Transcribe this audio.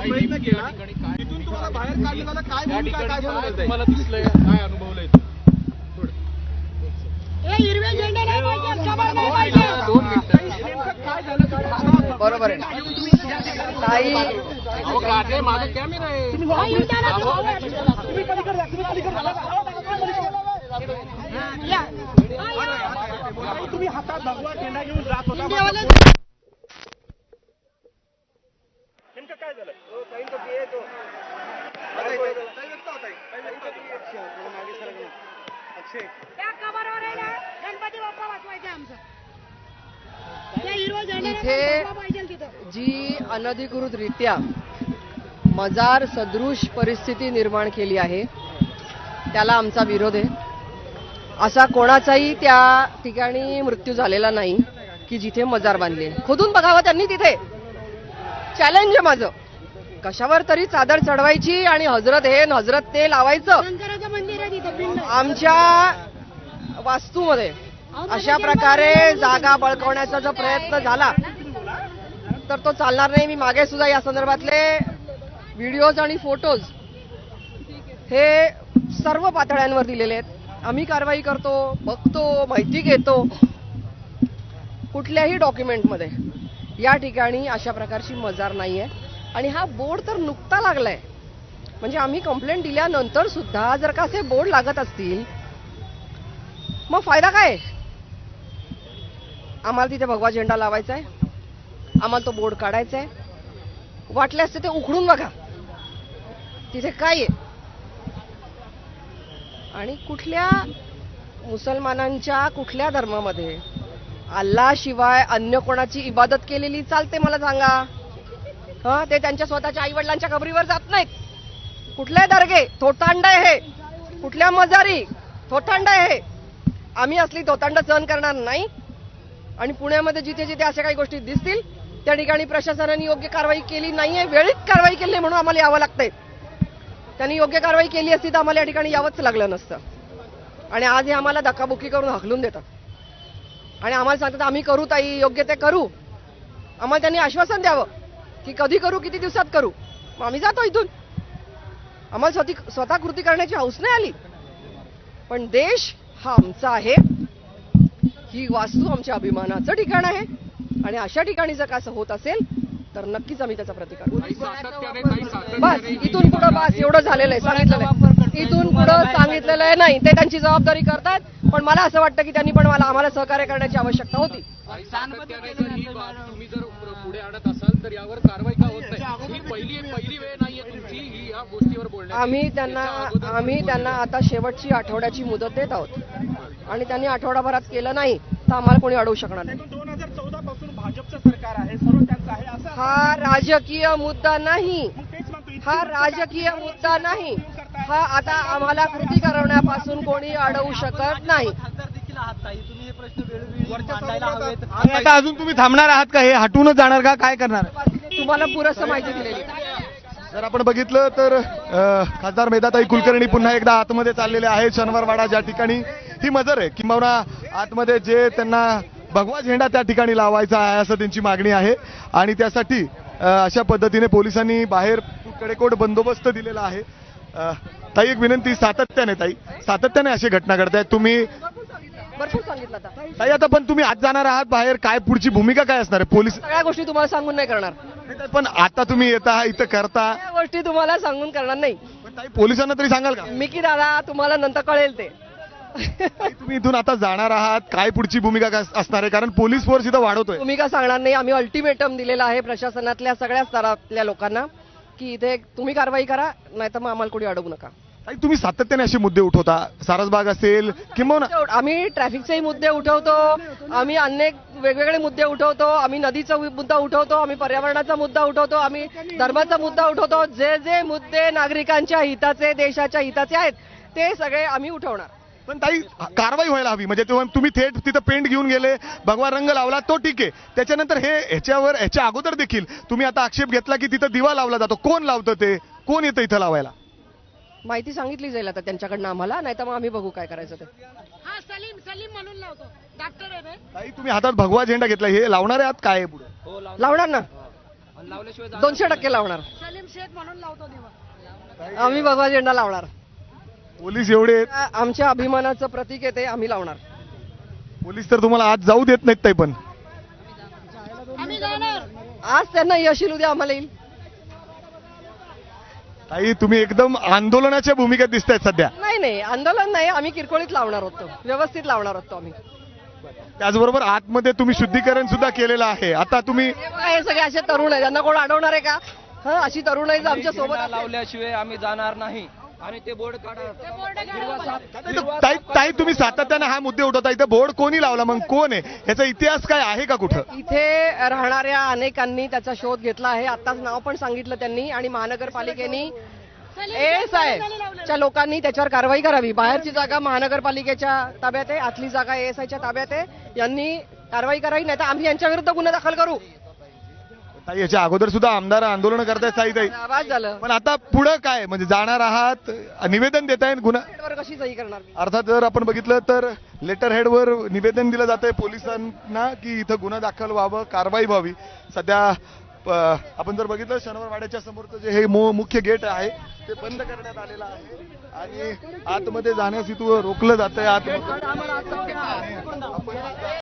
लावण्याचा प्रयत्न केला. तिथून तुम्हाला बाहेर काढण्यात काय भूमिका काय आहे? तुम्हाला दिसलंय काय अनुभवलंय थोडं. हिरवे झेंडे नाही पाहिजे कमळ नाही पाहिजे. दोन मिनिटं. बरोबर आहे. माझा कॅमेरा हा. हा. तुम्ही हातात भगवा झेंडा घेऊन जात होता. काय झालं? गणपती बाप्पा वाचवायचे आमचं. त्या हिरव्या झेंड्याला इथे- जी अनधिकृतरित्या मजार सदृश परिस्थिती निर्माण केली आहे त्याला आमचा विरोध आहे. असा कोणाचाही त्या ठिकाणी मृत्यू झालेला नाही की जिथे मजार बांधली. खोदून बघावं त्यांनी तिथे. चॅलेंज आहे माझं. कशावर तरी चादर चढवायची आणि हजरत हे न हजरत ते लावायचं. आमच्या वास्तूमध्ये अशा प्रकारे जागा बळकवण्याचा जर प्रयत्न झाला तर तो चालणार नाही. मी मागे सुद्धा या संदर्भातले व्हिडिओज आणि फोटोज हे सर्व पातळ्यांवर दिलेले आहेत. आम्ही कारवाई करतो बघतो माहिती घेतो कुठल्याही डॉक्युमेंटमध्ये या ठिकाणी अशा प्रकारची मजार नाही आहे आणि हा बोर्ड तर नुकता लागलाय. म्हणजे आम्ही कंप्लेंट दिल्यानंतर सुद्धा जर का असे बोर्ड लागत असतील मग फायदा काय? आम्हाला तिथे भगवा झेंडा लावायचा आहे आम्हाला तो बोर्ड काढायचा आहे वाटल्यास ते उखडून बघा. तिथे काय आहे? आणि कुठल्या मुसलमानांच्या कुठल्या धर्मामध्ये अल्लाशिवाय अन्य कोणाची इबादत केलेली चालते मला सांगा. हा? ते त्यांच्या स्वतःच्या आईवडिलांच्या कबरीवर जात नाहीत. कुठले दर्गे? थोतांड आहे. हे कुठल्या मजारी? थोटांड हे आम्ही असली थोतांड सहन करणार नाही. आणि पुण्यामध्ये जिथे जिथे अशा काही गोष्टी दिसतील त्या ठिकाणी प्रशासनाने योग्य कारवाई केली नाहीये. वेळीच कारवाई केली नाही म्हणून आम्हाला यावं लागतंय. त्यांनी योग्य कारवाई केली असती तर आम्हाला या ठिकाणी यावंच लागलं नसतं. आणि आज हे आम्हाला धक्काबुक्की करून हकलून देतात. आणि आम्हाला सांगतात आम्ही करू ताई योग्य ते करू. आम्हाला त्यांनी आश्वासन द्यावं की कधी करू किती दिवसात करू. मग आम्ही जातो इथून. आम्हाला स्वतः स्वतः कृती करण्याची हौस नाही आली. पण देश हा आमचा आहे. ही वास्तू आमच्या अभिमानाचं ठिकाण आहे. आणि अशा ठिकाणी जर का असं होत असेल तर नक्कीच आम्ही त्याचा प्रतिकार बस इथून पुढं बस एवढं झालेलं आहे इथून पुढं सांगितलेलं आहे नाही ते त्यांची जबाबदारी करतात पण मला असं वाटतं की त्यांनी पण मला आम्हाला सहकार्य करण्याची आवश्यकता होती. ताई सातत्याने जर ही बाब तुम्ही जर पुढे- पुढे आणत असाल तर यावर कारवाई का होत नाही? ही पहिली पहिली वेळ नाहीये तुमची ही या गोष्टीवर बोलण्याची. आम्ही त्यांना आम्ही त्यांना आता शेवटची आठवड्याची मुदत देत आहोत. आणि त्यांनी आठवडाभरात केलं नाही तर आम्हाला कोणी अडवू शकणार नाही. दोन हजार चौदा पासून भाजपचं सरकार आहे सर्व त्यांचं आहे असं हा राजकीय मुद्दा नाही. हा राजकीय मुद्दा नाही. हा आता आम्हाला कृती करवण्यापासून कोणी अडवू शकत नाही. खासदार देखील आहात ताई तुम्ही हे प्रश्न वेळोवेळी वरच्या मांडायला समोर हवेत. आता- अजून तुम्ही थांबणार आहात का? हे हटूनच जाणार का? काय करणार? तुम्हाला पुरेसं माहिती दिलेली. जर आपण बघितलं तर खासदार मेधाताई कुलकर्णी पुन्हा एकदा आतमध्ये चाललेले आहेत. शनिवारवाडा ज्या ठिकाणी ही मजर आहे किंबहुना आतमध्ये जे त्यांना भगवा झेंडा त्या ठिकाणी लावायचा आहे असं त्यांची मागणी आहे. आणि त्यासाठी अशा पद्धतीने पोलिसांनी बाहेर कडेकोट बंदोबस्त दिलेला आहे. ताई एक विनंती सातत्याने ताई. सातत्याने अशी घटना घडतायत. तुम्ही भरपूर सांगितलं आता. ताई आता पण तुम्ही आज जाणार आहात बाहेर. काय पुढची भूमिका काय असणार आहे? पोलीस सगळ्या गोष्टी तुम्हाला सांगून नाही करणार. पण आता तुम्ही येता इथं करता. सगळ्या गोष्टी तुम्हाला सांगून करणार नाही. पण ताई पोलिसांना तरी सांगाल का? मिकी दादा तुम्हाला नंतर कळेल ते. ताई, तुम्ही इथून आता जाणार आहात. काय पुढची भूमिका काय असणार आहे? कारण पोलीस फोर्स इथं वाढवतोय. भूमिका सांगणार नाही. आम्ही अल्टिमेटम दिलेला आहे प्रशासनातल्या सगळ्या स्तरातल्या लोकांना की इथे तुम्ही कारवाई करा नाही तर मग आम्हाला कोणी अडवू नका. तुम्ही सातत्याने असे मुद्दे उठवता. सारसबाग असेल किंवा आम्ही ट्रॅफिकचेही मुद्दे उठवतो. आम्ही अनेक वेगवेगळे मुद्दे उठवतो. आम्ही नदीचा मुद्दा उठवतो. आम्ही पर्यावरणाचा मुद्दा उठवतो. आम्ही धर्माचा मुद्दा उठवतो. जे जे मुद्दे नागरिकांच्या हिताचे देशाच्या हिताचे आहेत ते सगळे आम्ही उठवणार. पण ताई कारवाई व्हायला हवी. म्हणजे तुम्ही थेट तिथं पेंट घेऊन गेले भगवा रंग लावला तो ठीक आहे. त्याच्यानंतर हे ह्याच्यावर ह्याच्या अगोदर देखील तुम्ही आता आक्षेप घेतला की तिथं दिवा लावला जातो. कोण लावतं ते? कोण येतं इथं लावायला? माहिती सांगितली जाईल आता त्यांच्याकडनं आम्हाला. नाही तर मग आम्ही बघू काय करायचं ते. हा सलीम सलीम म्हणून लावतो. डॉक्टर आहे बे. ताई तुम्ही हातात भगवा झेंडा घेतला. हे लावणार आहात काय आहे पुढे लावणार. ना? दोनशे टक्के लावणार. सलीम शेख म्हणून लावतो दिवा. आम्ही भगवा झेंडा लावणार. पोलीस एवढे आहेत. आ- आमच्या अभिमानाचं प्रतीक आहे ते आम्ही लावणार. पोलीस तर तुम्हाला आज जाऊ देत नाहीत ताई पण. आम्ही जाणार. आज त्यांना यश येईल उद्या आम्हाला येईल. ताई तुम्ही एकदम आंदोलनाच्या भूमिकेत दिसतायत सध्या. नाही नाही आंदोलन नाही आम्ही किरकोळीत लावणार होतो. व्यवस्थित लावणार होतो आम्ही. त्याचबरोबर आतमध्ये तुम्ही शुद्धीकरण सुद्धा केलेलं आहे. आता तुम्ही हे हे सगळे असे तरुण आहे त्यांना कोण अडवणार आहे का? हा अशी तरुण आहे आमच्यासोबत. लावल्याशिवाय आम्ही जाणार नाही. आणि ते बोर्ड काढा. ताई ताई तुम्ही सातत्यानं हा मुद्दे उठवता. इथं बोर्ड कोणी लावला? मग कोण आहे? याचा इतिहास काय आहे का कुठं? इथे राहणाऱ्या अनेकांनी त्याचा शोध घेतला आहे. आताच नाव पण सांगितलं त्यांनी आणि महानगरपालिकेनी. एस आहे च्या लोकांनी त्याच्यावर कारवाई करावी. बाहेरची जागा महानगरपालिकेच्या ताब्यात आहे आतली जागा एस आयच्या ताब्यात आहे. यांनी कारवाई करावी नाही तर आम्ही यांच्या विरुद्ध गुन्हा दाखल करू. ताई याच्या अगोदर सुद्धा आमदार आंदोलन करतायत ताई ताई. आवाज झालं. पण आता पुढं काय? म्हणजे जाणार आहात निवेदन देत आहेत गुन्हा वर कशी सही करणार मी? अर्थात जर आपण बघितलं तर लेटर हेडवर निवेदन दिलं जातंय पोलिसांना की इथं गुन्हा दाखल व्हावं कारवाई व्हावी. सध्या प- आपण जर बघितलं शनिवार वाड्याच्या समोरचं जे हे मु- मुख्य गेट आहे ते बंद करण्यात आलेलं आहे. आणि आतमध्ये जाण्यास इथं रोखलं जातंय आतमध्ये